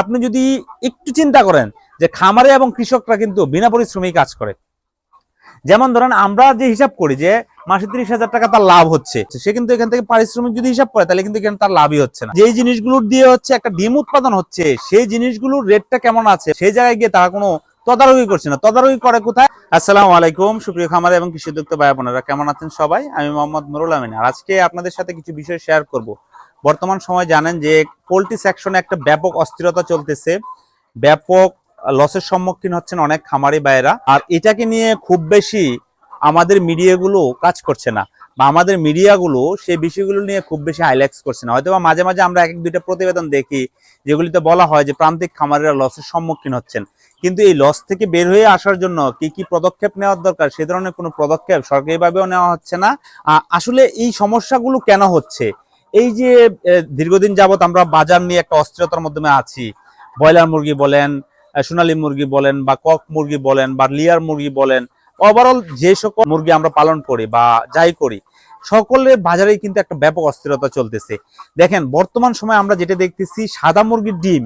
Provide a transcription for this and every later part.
আপনি যদি একটু চিন্তা করেন যে খামারে এবং কৃষকরা কিন্তু বিনা পরিশ্রমেই কাজ করে। যেমন ধরেন আমরা যে হিসাব করি যে মাসে তিরিশ হাজার টাকা তার লাভ হচ্ছে, সে কিন্তু এখান থেকে পারিশ্রমিক যদি হিসাব করে তাহলে কিন্তু এখানে তার লাভই হচ্ছে না। যেই জিনিসগুলো দিয়ে হচ্ছে একটা ডিম উৎপাদন হচ্ছে, সেই জিনিসগুলোর রেটটা কেমন আছে, সেই জায়গায় গিয়ে তারা কোনো তদারকি করছে না। তদারকি করে কোথায়? আসসালামু আলাইকুম, সুপ্রিয় খামার এবং কৃষি উদ্যোক্ত ভাই বোনেরা, কেমন আছেন সবাই? আমি মোহাম্মদ নুরুল আমিন। আর আজকে আপনাদের সাথে কিছু বিষয় শেয়ার করব। বর্তমান সময় জানেন যে পোলট্রি সেকশনে একটা ব্যাপক অস্থিরতা চলতেছে। ব্যাপক লসের সম্মুখীন হচ্ছেন অনেক খামারি ভাইয়েরা। আর এটাকে নিয়ে খুব বেশি আমাদের মিডিয়াগুলো কাজ করছে না। বা আমাদের মিডিয়াগুলো সেই বিষয়গুলো নিয়ে খুব বেশি হাইলাইটস করছে না। হয়তো বা মাঝে মাঝে আমরা এক এক দুইটা প্রতিবেদন দেখি যেগুলিতে বলা হয় যে প্রান্তিক খামারিরা লসের সম্মুখীন হচ্ছেন। কিন্তু এই লস থেকে বের হয়ে আসার জন্য কি কি পদক্ষেপ নেওয়ার দরকার সে ধরনের কোনো পদক্ষেপ সরকারিভাবেও নেওয়া হচ্ছে না। আসলে এই সমস্যাগুলো কেন হচ্ছে? এই যে দীর্ঘদিন যাবত আমরা বাজার নিয়ে একটা অস্থিরতার মাধ্যমে আছি। ব্রয়লার মুরগি বলেন সোনালী মুরগি বলেন, বা কক মুরগি বলেন, বা লিয়ার মুরগি বলেন ওভারঅল যে সকল মুরগি আমরা পালন করি বা যাই করি সকলের বাজারেই কিন্তু একটা ব্যাপক অস্থিরতা চলতেছে। দেখেন, বর্তমান সময় আমরা যেটা দেখতেছি, সাদা মুরগির ডিম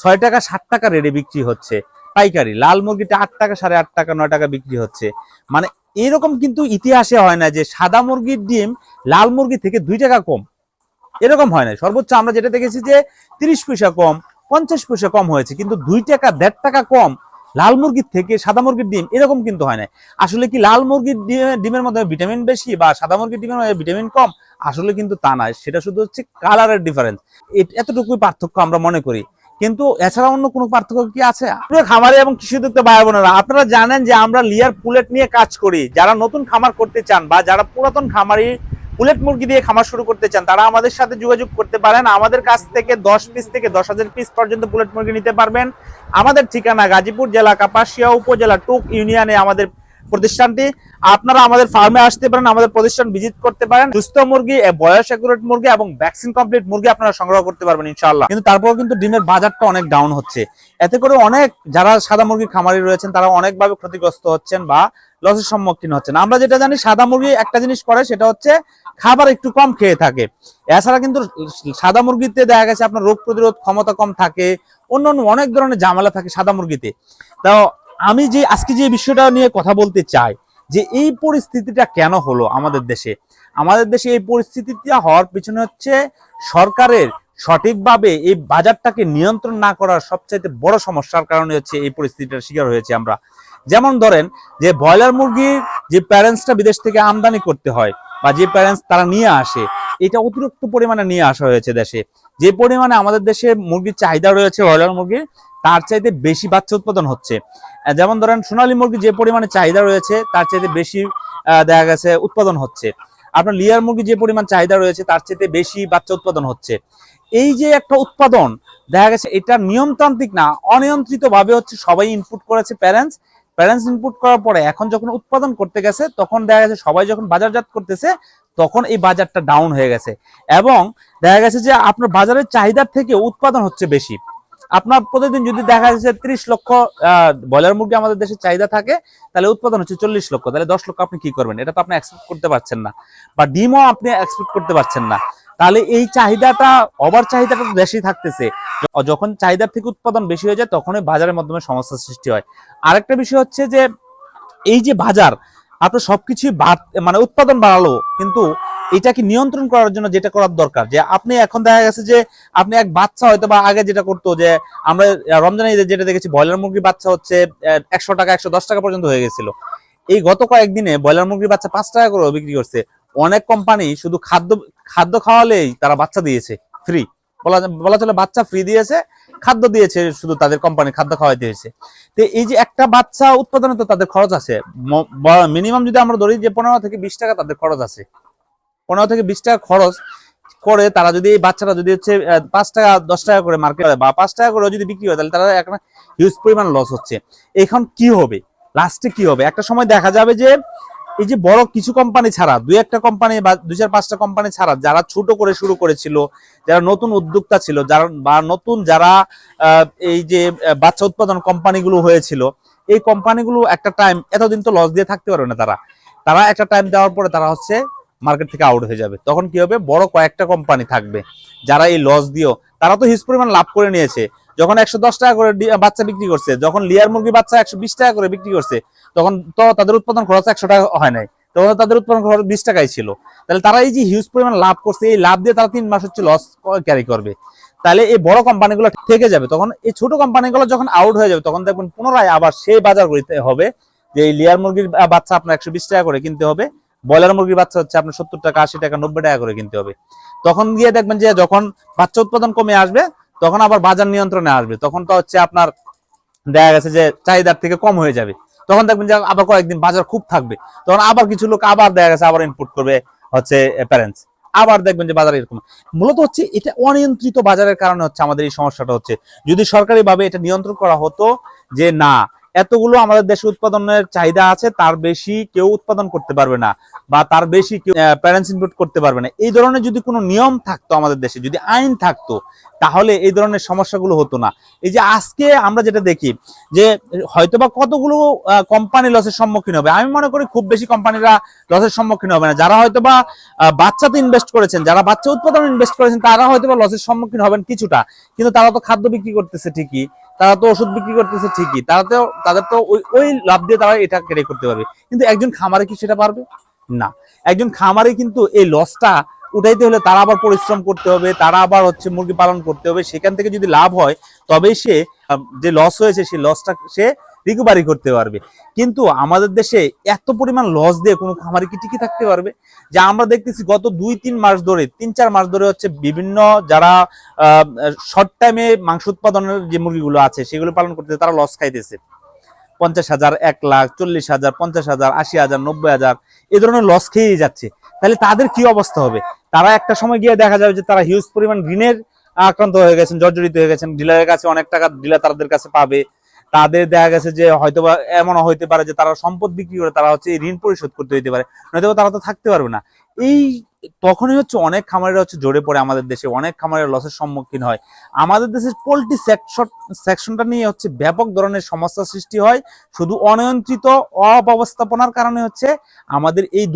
ছয় টাকা ষাট টাকা রেটে বিক্রি হচ্ছে। পাইকারি, লাল মুরগিটা আট টাকা, সাড়ে আট টাকা, নয় টাকা বিক্রি হচ্ছে। মানে এরকম কিন্তু ইতিহাসে হয় না যে সাদা মুরগির ডিম লাল মুরগি থেকে দুই টাকা কম। এরকম হয় না সর্বোচ্চ আমরা যেটা দেখেছি যে তিরিশ পয়সা কম, পঞ্চাশ পয়সা কম হয়েছে, কিন্তু দুই টাকা, দেড় টাকা কম লাল মুরগির থেকে সাদা মুরগির ডিম এরকম কিন্তু হয় না আসলে কি লাল মুরগির ডিমের মধ্যে ভিটামিন বেশি বা সাদা মুরগির ডিমের মধ্যে ভিটামিন কম? আসলে কিন্তু তা নয়, সেটা শুধু হচ্ছে কালারের ডিফারেন্স এতটুকুই পার্থক্য আমরা মনে করি। কিন্তু এছাড়া অন্য কোনো পার্থক্য কি আছে? প্রিয় খামারে এবং কৃষি উদ্যোক্তা ভাই বোনেরা, আপনারা জানেন যে আমরা লিয়ার পুলেট নিয়ে কাজ করি। যারা নতুন খামার করতে চান বা যারা পুরাতন খামারি পুলেট মুরগি দিয়ে খামার শুরু করতে চান, তারা আমাদের সাথে যোগাযোগ করতে পারেন। আমাদের কাছ থেকে দশ পিস থেকে দশ হাজার পিস পর্যন্ত পুলেট মুরগি নিতে পারবেন। আমাদের ঠিকানা গাজীপুর জেলা, কাপাসিয়া উপজেলা, টুক ইউনিয়নে আমাদের প্রতিষ্ঠানটি। আপনারা আমাদের ফার্মে আসতে পারেন, আমাদের প্রতিষ্ঠান ভিজিট করতে পারেন। সুস্থ মুরগি বয়স একুরেট মুরগি এবং ভ্যাকসিন কমপ্লিট মুরগি আপনারা সংগ্রহ করতে পারবেন ইনশাল্লাহ কিন্তু তারপরেও কিন্তু ডিমের বাজারটা অনেক ডাউন হচ্ছে। এতে করে অনেক যারা সাদা মুরগি খামারি রয়েছেন, তারা অনেকভাবে ক্ষতিগ্রস্ত হচ্ছেন বা লসের সম্মুখীন হচ্ছেন। আমরা যেটা জানি, সাদা মুরগি একটা জিনিস করে, সেটা হচ্ছে খাবার একটু কম খেয়ে থাকে। এছাড়া কিন্তু সাদা মুরগিতে দেখা গেছে আপনার রোগ প্রতিরোধ ক্ষমতা কম থাকে অন্য অন্য অনেক ধরনের ঝামেলা থাকে সাদা মুরগিতে। তো আমি যে, আজকে যে বিষয়টা নিয়ে কথা বলতে চাই, যে এই পরিস্থিতিটা কেন হলো আমাদের দেশে? আমাদের দেশে এই পরিস্থিতিটা হওয়ার পিছনে হচ্ছে সরকারের সঠিকভাবে এই বাজারটাকে নিয়ন্ত্রণ না করার সবচাইতে বড় সমস্যার কারণে হচ্ছে এই পরিস্থিতিটার শিকার হয়েছে আমরা। যেমন ধরেন যে ব্রয়লার মুরগির যে প্যারেন্টসটা বিদেশ থেকে আমদানি করতে হয় বা যে প্যারেন্টস তারা নিয়ে আসে, এটা অতিরিক্ত পরিমাণে নিয়ে আসা হয়েছে দেশে। যে পরিমাণে আমাদের দেশে মুরগির চাহিদা রয়েছে ব্রয়লার মুরগির তার চাইতে বেশি বাচ্চা উৎপাদন হচ্ছে। যেমন ধরেন সোনালী মুরগি যে পরিমাণে চাহিদা রয়েছে, তার চাইতে বেশি দেখা গেছে উৎপাদন হচ্ছে। আপনার লিয়ার মুরগি যে পরিমাণ চাহিদা রয়েছে, তার চাইতে বেশি বাচ্চা উৎপাদন হচ্ছে। এই যে একটা উৎপাদন, দেখা গেছে এটা নিয়মতান্ত্রিক না অনিয়ন্ত্রিত ভাবে হচ্ছে সবাই ইনপুট করেছে প্যারেন্টস প্যারেন্টস ইনপুট করার পরে এখন যখন উৎপাদন করতে গেছে, তখন দেখা গেছে সবাই যখন বাজারজাত করতেছে, তখন এই বাজারটা ডাউন হয়ে গেছে। এবং দেখা গেছে যে আপনার বাজারের চাহিদার থেকে উৎপাদন হচ্ছে বেশি। আপনার প্রতিদিন যদি দেখা যাচ্ছে ত্রিশ লক্ষ ব্রয়লার মুরগি আমাদের দেশে চাহিদা থাকে, তাহলে উৎপাদন হচ্ছে চল্লিশ লক্ষ। তাহলে দশ লক্ষ আপনি কি করবেন? এটা তো আপনি এক্সপেক্ট করতে পারছেন না। বা ডিমও আপনি এক্সপেক্ট করতে পারছেন না। তাহলে এই চাহিদাটা ওভার চাহিদাটা তো দেশেই থাকতেছে। যখন চাহিদার থেকে উৎপাদন বেশি হয়ে যায়, তখনই বাজারের মাধ্যমে সমস্যার সৃষ্টি হয়। আরেকটা বিষয় হচ্ছে যে, এই যে বাজার, আপনার সবকিছুই মানে উৎপাদন বাড়ালো, কিন্তু এটাকে নিয়ন্ত্রণ করার জন্য যেটা করার দরকার, যে আপনি এখন দেখা গেছে যে আপনি এক বাচ্চা হয়তো বা আগে যেটা করতো যে আমরা রমজান যেটা দেখেছি, ব্রয়লার মুরগির বাচ্চা হচ্ছে একশো টাকা, একশো দশ টাকা পর্যন্ত হয়ে গেছিল। এই গত কয়েকদিনে ব্রয়লার মুরগির বাচ্চা পাঁচ টাকা করে বিক্রি করছে। অনেক কোম্পানি শুধু খাদ্য খাদ্য খাওয়ালেই তারা বাচ্চা দিয়েছে ফ্রি বলা বলা চলে বাচ্চা ফ্রি দিয়েছে, খাদ্য দিয়েছে শুধু তাদের কোম্পানি খাদ্য খাওয়াই দিয়েছে তো এই যে একটা বাচ্চা উৎপাদনে তো তাদের খরচ আছে। মিনিমাম যদি আমরা ধরি যে পনেরো থেকে বিশ টাকা তাদের খরচ আছে। পনেরো থেকে বিশ টাকা খরচ করে তারা যদি এই বাচ্চাটা যদি হচ্ছে পাঁচ টাকা, দশ টাকা করে মার্কেট বা পাঁচ টাকা করে যদি বিক্রি হয় তাহলে তারা একটা হিউজ পরিমাণ লস হচ্ছে। এখন কি হবে? লাস্টে কি হবে? একটা সময় দেখা যাবে যে এই যে বড় কিছু কোম্পানি ছাড়া, দুই একটা কোম্পানি বা দুই চার পাঁচটা কোম্পানি ছাড়া, যারা ছোট করে শুরু করেছিল, যারা নতুন উদ্যোক্তা ছিল, যারা বা নতুন যারা এই যে বাচ্চা উৎপাদন কোম্পানিগুলো হয়েছিল, এই কোম্পানিগুলো একটা টাইম এতদিন তো লস দিয়ে থাকতে পারবে না তারা। তারা একটা টাইম দেওয়ার পরে তারা হচ্ছে মার্কেট থেকে আউট হয়ে যাবে। তখন কি হবে? বড় কয়েকটা কোম্পানি থাকবে। যারা এই লস দিও তারা তো হিউজ পরিমাণ লাভ করে নিয়েছে। যখন একশো দশ টাকা করে বাচ্চা বিক্রি করছে, যখন লিয়ার মুরগি বাচ্চা একশো বিশ টাকা করে বিক্রি করছে, তখন তো তাদের উৎপাদন খরচ একশো টাকা হয় নাই। তখন তাদের উৎপাদন খরচ বিশ টাকাই ছিল। তাহলে তারা এই যে হিউজ পরিমাণ লাভ করছে, এই লাভ দিয়ে তারা তিন মাস হচ্ছে লস ক্যারি করবে। তাহলে এই বড় কোম্পানিগুলো থেকে যাবে। তখন এই ছোট কোম্পানিগুলো যখন আউট হয়ে যাবে, তখন দেখবেন পুনরায় আবার সেই বাজার করতে হবে, যে এই লেয়ার মুরগির বাচ্চা আপনার একশো বিশ টাকা করে কিনতে হবে। ব্রয়লার মুরগির বাচ্চা হচ্ছে আপনার সত্তর টাকা, আশি টাকা, নব্বই টাকা করে কিনতে হবে। তখন গিয়ে দেখবেন যে যখন বাচ্চা উৎপাদন কমে আসবে, তখন আবার বাজার নিয়ন্ত্রণে আসবে। তখন তো হচ্ছে আপনার দেখা গেছে যে চাহিদার থেকে কম হয়ে যাবে। তখন দেখবেন যে আবার কয়েকদিন বাজার খুব থাকবে। তখন আবার কিছু লোক আবার দেখা গেছে আবার ইনপুট করবে হচ্ছে প্যারেন্টস আবার দেখবেন যে বাজার এরকম। মূলত হচ্ছে এটা অনিয়ন্ত্রিত বাজারের কারণে হচ্ছে আমাদের এই সমস্যাটা হচ্ছে। যদি সরকারি ভাবে এটা নিয়ন্ত্রণ করা হতো যে না এতগুলো আমাদের দেশে উৎপাদনের চাহিদা আছে, তার বেশি কেউ উৎপাদন করতে পারবে না বা তার বেশি কেউ প্যারেন্টস ইনপুট করতে পারবে না। এই ধরনের যদি কোনো নিয়ম থাকতো আমাদের দেশে, যদি আইন থাকতো, তাহলে এই ধরনের সমস্যাগুলো হতো না। এই যে আজকে আমরা যেটা দেখি, যে হয়তোবা কতগুলো কোম্পানি লসের সম্মুখীন হবে। আমি মনে করি খুব বেশি কোম্পানিরা লসের সম্মুখীন হবে না। যারা হয়তোবা বাচ্চাতে ইনভেস্ট করেছেন, যারা বাচ্চা উৎপাদন ইনভেস্ট করেছেন, তারা হয়তোবা লসের সম্মুখীন হবেন কিছুটা। কিন্তু তারা তো খাদ্য বিক্রি করতেছে ঠিকই। তারা তো ওষুধ বিক্রি করতেছে ঠিকই। তারা তো, তাদের তো ওই ওই লাভ দিয়ে তারা এটা ক্যারি করতে পারবে। কিন্তু একজন খামারে কি সেটা পারবে? না। একজন খামারে কিন্তু এই লসটা উঠাইতে হলে তারা আবার পরিশ্রম করতে হবে, তারা আবার হচ্ছে মুরগি পালন করতে হবে। সেখান থেকে যদি লাভ হয়, তবেই সে যে লস হয়েছে, সেই লসটা সে রিকভারি করতে পারবে। কিন্তু আমাদের দেশে এত পরিমাণ লস দিয়ে কোনো খামারে কি টিকে থাকতে পারবে? যে আমরা দেখতেছি গত দুই তিন মাস ধরে, তিন চার মাস ধরে হচ্ছে বিভিন্ন যারা শর্ট টাইমে মাংস উৎপাদনের যে মুরগিগুলো আছে, সেগুলো পালন করতে তারা লস খাইতেছে। পঞ্চাশ হাজার, এক লাখ, চল্লিশ হাজার, পঞ্চাশ হাজার, আশি হাজার, নব্বই হাজার এই ধরনের লস খেয়েই যাচ্ছে। তাহলে তাদের কি অবস্থা হবে? তারা একটা সময় গিয়ে দেখা যাবে যে তারা হিউজ পরিমাণ ঋণের আক্রান্ত হয়ে গেছেন, জর্জরিত হয়ে গেছেন ডিলারের কাছে অনেক টাকা ডিলার তাদের কাছে পাবে। তাদের দেখা গেছে যে হয়তোবা এমনও হইতে পারে যে তারা সম্পদ বিক্রি করে তারা হচ্ছে ঋণ পরিশোধ করতে হইতে পারে। নয়তো তারা তো থাকতে পারবে না। এই তখনই হচ্ছে অনেক খামারের হচ্ছে জোরে পড়ে আমাদের দেশে, অনেক খামারের লসের সম্মুখীন হয়। আমাদের দেশের পোল্ট্রি সেকশন সেকশনটা নিয়ে হচ্ছে ব্যাপক ধরনের সমস্যা সৃষ্টি হয়। শুধু অনিয়ন্ত্রিত, অব্যবস্থাপনার কারণে হচ্ছে আমাদের এই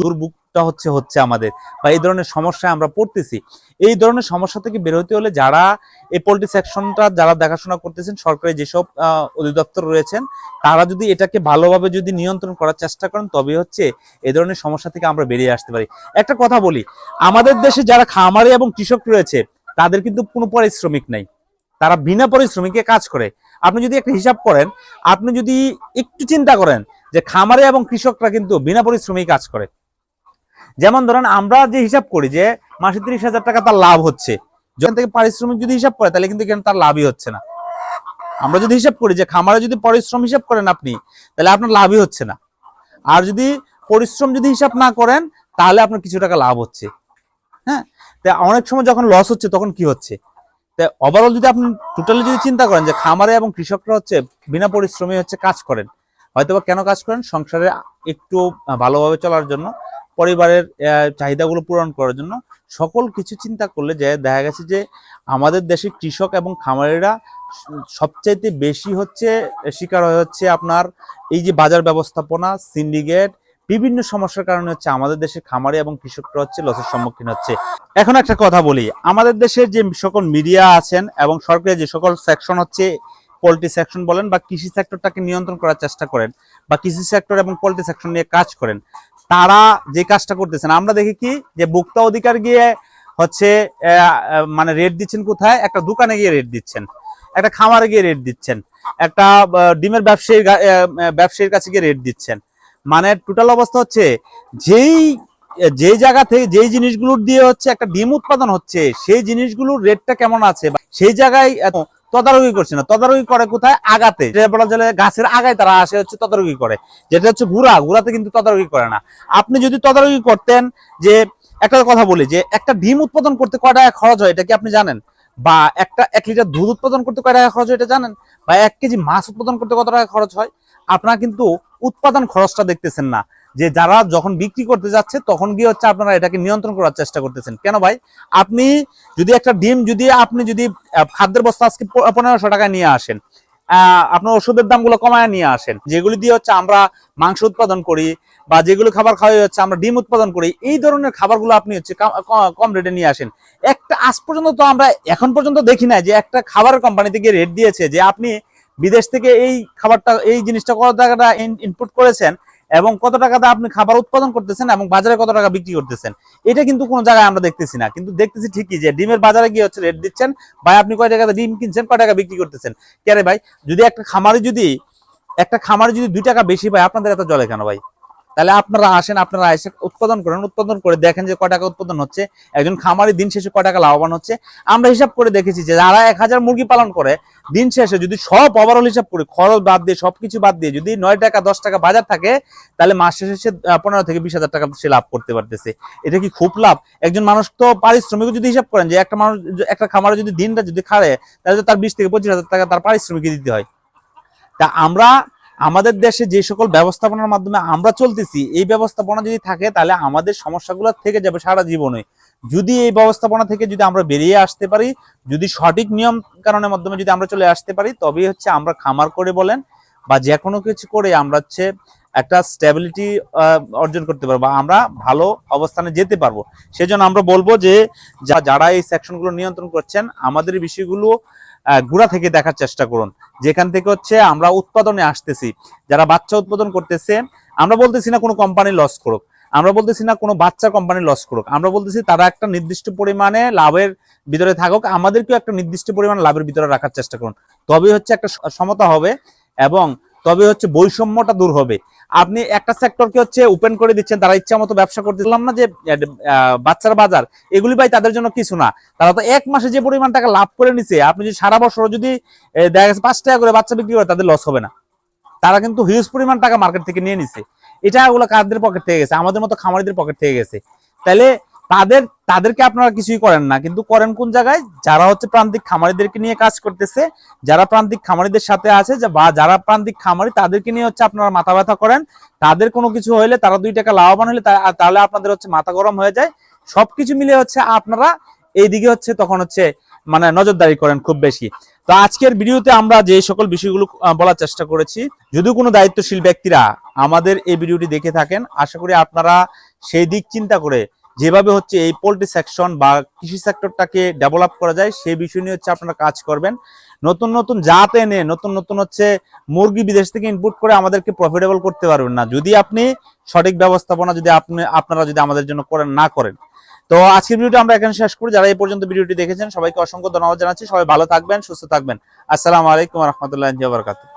দুর্ভোগটা হচ্ছে হচ্ছে আমাদের বা এই ধরনের সমস্যায় আমরা পড়তেছি। এই ধরনের সমস্যা থেকে বের হতে হলে যারা এই পোল্ট্রি সেকশনটা যারা দেখাশোনা করতেছেন, সরকারি যেসব অধিদপ্তর রয়েছেন, তারা যদি এটাকে ভালোভাবে যদি নিয়ন্ত্রণ করার চেষ্টা করেন, তবে হচ্ছে এই ধরনের সমস্যা থেকে আমরা বেরিয়ে আসতে পারি। একটা কথা বলি, আমাদের দেশে যারা খামারি এবং কৃষক রয়েছে, তাদের কিন্তু কোনো পরিশ্রমিক নাই। তারা বিনা পরিশ্রমিকে কাজ করে। আপনি যদি একটা হিসাব করেন, আপনি যদি একটু চিন্তা করেন যে খামারে এবং কৃষকরা কিন্তু বিনা পরিশ্রমিক কাজ করে। যেমন ধরেন আমরা যে হিসাব করি যে মাসে ত্রিশ হাজার টাকা তার লাভ হচ্ছে, যখন থেকে পারিশ্রমিক যদি হিসাব করে, তাহলে কিন্তু তার লাভই হচ্ছে না। আমরা যদি হিসাব করি যে খামারে যদি পরিশ্রম হিসাব করেন আপনি, তাহলে আপনার লাভই হচ্ছে না। আর যদি পরিশ্রম যদি হিসাব না করেন, তাহলে আপনার কিছু টাকা লাভ হচ্ছে। হ্যাঁ? তা অনেক সময় যখন লস হচ্ছে, তখন কি হচ্ছে? তা ওভারঅল যদি আপনি টোটালি যদি চিন্তা করেন যে খামারে এবং কৃষকরা হচ্ছে বিনা পরিশ্রমে হচ্ছে কাজ করেন, হয়তোবা কেন কাজ করেন? সংসারে একটু ভালোভাবে চলার জন্য পরিবারের চাহিদাগুলো পূরণ করার জন্য সকল কিছু চিন্তা করলে যে দেখা গেছে যে আমাদের দেশে কৃষক এবং খামারিরা সবচাইতে বেশি হচ্ছে শিকার হয়ে হচ্ছে আপনার এই যে বাজার ব্যবস্থাপনা, সিন্ডিকেট, বিভিন্ন সমস্যার কারণে হচ্ছে আমাদের দেশে খামারি এবং কৃষকরা হচ্ছে লসের সম্মুখীন হচ্ছে। এখন একটা কথা বলি, আমাদের দেশের যে সকল মিডিয়া আছেন এবং সরকারের যে সকল সেকশন হচ্ছে, পোলট্রি সেকশন বলেন বা কৃষি সেক্টরটাকে নিয়ন্ত্রণ করার চেষ্টা করেন বা কৃষি সেক্টর এবং পোলট্রি সেকশন নিয়ে কাজ করেন তারা যে কাজটা করতেছেন, আমরা দেখি কি যে ভোক্তা অধিকার গিয়ে হচ্ছে মানে রেট দিচ্ছেন কোথায়? একটা দোকানে গিয়ে রেট দিচ্ছেন, একটা খামারে গিয়ে রেট দিচ্ছেন, একটা ডিমের ব্যবসায়ীর ব্যবসায়ীর কাছে গিয়ে রেট দিচ্ছেন। মানে টোটাল অবস্থা হচ্ছে, যেই যেই জায়গা থেকে যেই জিনিসগুলোর দিয়ে হচ্ছে একটা ডিম উৎপাদন হচ্ছে, সেই জিনিসগুলোর রেটটা কেমন আছে? সেই জায়গায় তদারকি করছে না। তদারকি করে কোথায়? আগাতে। বলা যায় গাছের আগায় তারা আসে, হচ্ছে তদারকি করে। যেটা হচ্ছে গুড়া গুড়াতে কিন্তু তদারকি করে না। আপনি যদি তদারকি করতেন যে, একটা কথা বলি যে, একটা ডিম উৎপাদন করতে কয় টাকা খরচ হয়, এটা কি আপনি জানেন? বা একটা এক লিটার দুধ উৎপাদন করতে কয় টাকা খরচ হয়, এটা জানেন? বা এক কেজি মাছ উৎপাদন করতে কত টাকা খরচ হয়? আপনারা কিন্তু উৎপাদন খরচটা দেখতেছেন না। যে যারা যখন বিক্রি করতে যাচ্ছে, তখন গিয়ে হচ্ছে আপনারা এটাকে নিয়ন্ত্রণ করার চেষ্টা করতেছেন। কেন ভাই? আপনি যদি একটা ডিম, যদি আপনি যদি খাদ্যের বস্তা আজকে পনেরোশো টাকায় নিয়ে আসেন আপনার ওষুধের দামগুলো কমায় নিয়ে আসেন, যেগুলি দিয়ে হচ্ছে আমরা মাংস উৎপাদন করি বা যেগুলো খাবার খাওয়াই হচ্ছে, আমরা ডিম উৎপাদন করি, এই ধরনের খাবারগুলো আপনি হচ্ছে কম রেটে নিয়ে আসেন। একটা, আজ পর্যন্ত তো আমরা এখন পর্যন্ত দেখি না যে একটা খাবারের কোম্পানি থেকে রেট দিয়েছে যে আপনি বিদেশ থেকে এই খাবারটা, এই জিনিসটা কত টাকাটা ইনপুট করেছেন এবং কত টাকাতে আপনি খাবার উৎপাদন করতেছেন এবং বাজারে কত টাকা বিক্রি করতেছেন, এটা কিন্তু কোনো জায়গায় আমরা দেখতেছি না। কিন্তু দেখতেছি ঠিকই যে ডিমের বাজারে গিয়ে হচ্ছে রেট দিচ্ছেন। ভাই, আপনি কয় টাকাতে ডিম কিনছেন, কয় টাকা বিক্রি করতেছেন? কে ভাই, যদি একটা খামারে যদি, একটা খামারে যদি দুই টাকা বেশি পায়, আপনাদের এত জলে কেন ভাই? তাহলে আপনারা আসেন, আপনারা এসে উৎপাদন করেন, উৎপাদন করে দেখেন যে কয় টাকা উৎপাদন হচ্ছে। একজন খামারি দিন শেষে কয় টাকা লাভবান হচ্ছে। আমরা হিসাব করে দেখেছি যে যারা এক হাজার মুরগি পালন করে, দিন শেষে যদি সব ওভারঅল হিসাব করে, খরচ বাদ দিয়ে, সবকিছু বাদ দিয়ে যদি নয় টাকা, দশ টাকা বাজার থাকে, তাহলে মাস শেষে সে পনেরো থেকে বিশ হাজার টাকা সে লাভ করতে পারতেছে। এটা কি খুব লাভ? একজন মানুষ তো পারিশ্রমিক যদি হিসাব করেন, যে একটা মানুষ, একটা খামারে যদি দিনটা যদি খাড়ে, তাহলে তার বিশ থেকে পঁচিশ হাজার টাকা তার পারিশ্রমিক দিতে হয়। তা আমরা আমাদের দেশে যে সকল ব্যবস্থাপনার মাধ্যমে আমরা চলতেছি, এই ব্যবস্থাপনা যদি থাকে তাহলে আমাদের সমস্যাগুলো থেকে যাবে সারা জীবনে। যদি এই ব্যবস্থাপনা থেকে যদি আমরা বেরিয়ে আসতে পারি, যদি সঠিক নিয়ম কারণের মাধ্যমে যদি আমরা চলে আসতে পারি, তবেই হচ্ছে আমরা খামার করে বলেন বা যে কোনো কিছু করে আমরা হচ্ছে একটা স্টেবিলিটি অর্জন করতে পারব আমরা ভালো অবস্থানে যেতে পারব। সেজন্য আমরা বলব যে যারা এই সেকশনগুলো নিয়ন্ত্রণ করছেন, আমাদের বিষয়গুলো গোড়া থেকে দেখার চেষ্টা করুন। যেখান থেকে হচ্ছে আমরা উৎপাদনে আসতেছি। যারা বাচ্চা উৎপাদন করতেছে, আমরা বলতেছি না কোনো কোম্পানি লস করুক। আমরা বলতেছি না কোনো বাচ্চা কোম্পানি লস করুক। আমরা বলতেছি তারা একটা নির্দিষ্ট পরিমাণে লাভের ভিতরে থাকুক। আমাদেরকেও একটা নির্দিষ্ট পরিমাণ লাভের ভিতরে রাখার চেষ্টা করুন। তবেই হচ্ছে একটা সমতা হবে এবং তবে হচ্ছে বৈষম্যটা দূর হবে। আপনি একটা সেক্টরকে হচ্ছে ওপেন করে দিচ্ছেন, তারা ইচ্ছা মতো ব্যবসা করতে দিলাম না যে বাচ্চার বাজার, এগুলি ভাই তাদের জন্য কিছু না। তারা তো এক মাসে যে পরিমাণ টাকা লাভ করে নিছে, আপনি যদি সারা বছর যদি দেখা গেছে পাঁচ টাকা করে বাচ্চা বিক্রি করে, তাদের লস হবে না। তারা কিন্তু হিউজ পরিমাণ টাকা মার্কেট থেকে নিয়ে নিছে। এটা ওগুলো কাদের পকেট থেকে গেছে? আমাদের মতো খামারিদের পকেট থেকে গেছে। তাহলে তাদের, তাদেরকে আপনারা কিছুই করেন না, কিন্তু করেন কোন জায়গায়? যারা হচ্ছে প্রান্তিক খামারিদেরকে নিয়ে কাজ করতেছে, যারা প্রান্তিক খামারিদের সাথে আছে বা যারা প্রান্তিক খামারি, তাদেরকে নিয়ে হচ্ছে আপনারা মাথা ব্যথা করেন। তাদের কোনো কিছু হইলে, তারা দুই টাকা লাভবান হলে তাহলে আপনাদের হচ্ছে মাথা গরম হয়ে যায়। সবকিছু মিলে হচ্ছে আপনারা এইদিকে হচ্ছে তখন হচ্ছে মানে নজরদারি করেন খুব বেশি। তো আজকের ভিডিওতে আমরা যে সকল বিষয়গুলো বলার চেষ্টা করেছি, যদি কোনো দায়িত্বশীল ব্যক্তিরা আমাদের এই ভিডিওটি দেখে থাকেন, আশা করি আপনারা সেই দিক চিন্তা করে যেভাবে হচ্ছে এই পোল্ট্রি সেকশন বা কৃষি সেক্টরটাকে ডেভেলপ করা যায় সেই বিষয় নিয়ে হচ্ছে আপনারা কাজ করবেন। নতুন নতুন জাত এনে, নতুন নতুন হচ্ছে মুরগি বিদেশ থেকে ইনপুট করে আমাদেরকে প্রফিটেবল করতে পারবেন না। যদি আপনি সঠিক ব্যবস্থাপনা যদি আপনি, আপনারা যদি আমাদের জন্য করেন, না করেন। তো আজকের ভিডিওটা আমরা এখানে শেষ করি। যারা এই পর্যন্ত ভিডিওটি দেখেছেন, সবাইকে অসংখ্য ধন্যবাদ জানাচ্ছি। সবাই ভালো থাকবেন, সুস্থ থাকবেন। আসসালামু আলাইকুম রহমতুল্লাহ বারকাতুহ।